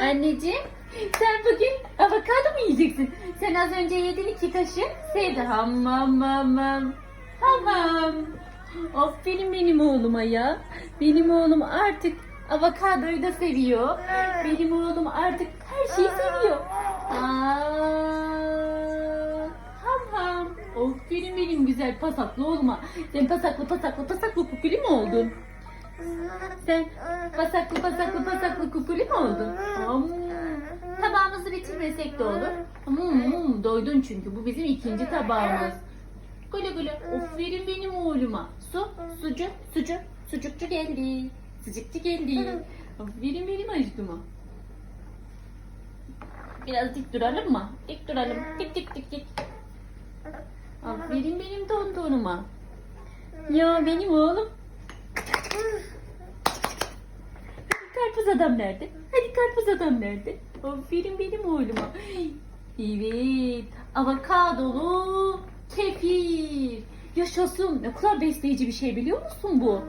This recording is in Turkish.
Anneciğim sen bugün avokado mu yiyeceksin? Sen az önce yedin iki kaşık. Sevdi. Hamam hamam. Hamam. Aferin benim oğluma ya. Benim oğlum artık avokadoyu da seviyor. Benim oğlum artık her şeyi seviyor. Aa, ham ham. Aferin benim güzel pasaklı oğluma. Sen pasaklı pasaklı pasaklı kukuli mi oldun? Sen pasaklı pasaklı pasaklı kukuli mi oldun? Am. Tabağımızı bitirmesek de olur. Hmm, doydun çünkü bu bizim ikinci tabağımız. Güle güle. Aferin benim oğluma. Su, sucu, sucu, sucukçu geldi. Sucukçu geldi. Aferin benim aşkıma. Biraz dik duralım mı? Dik duralım. Dik dik dik dik. Aferin benim tontonuma. Ya benim oğlum. Karpuz adam nerede? Hadi karpuz adam nerede? Aferin benim oğluma. Evet. Avokadolu kefir. Yaşasın. Ne kadar besleyici bir şey biliyor musun bu?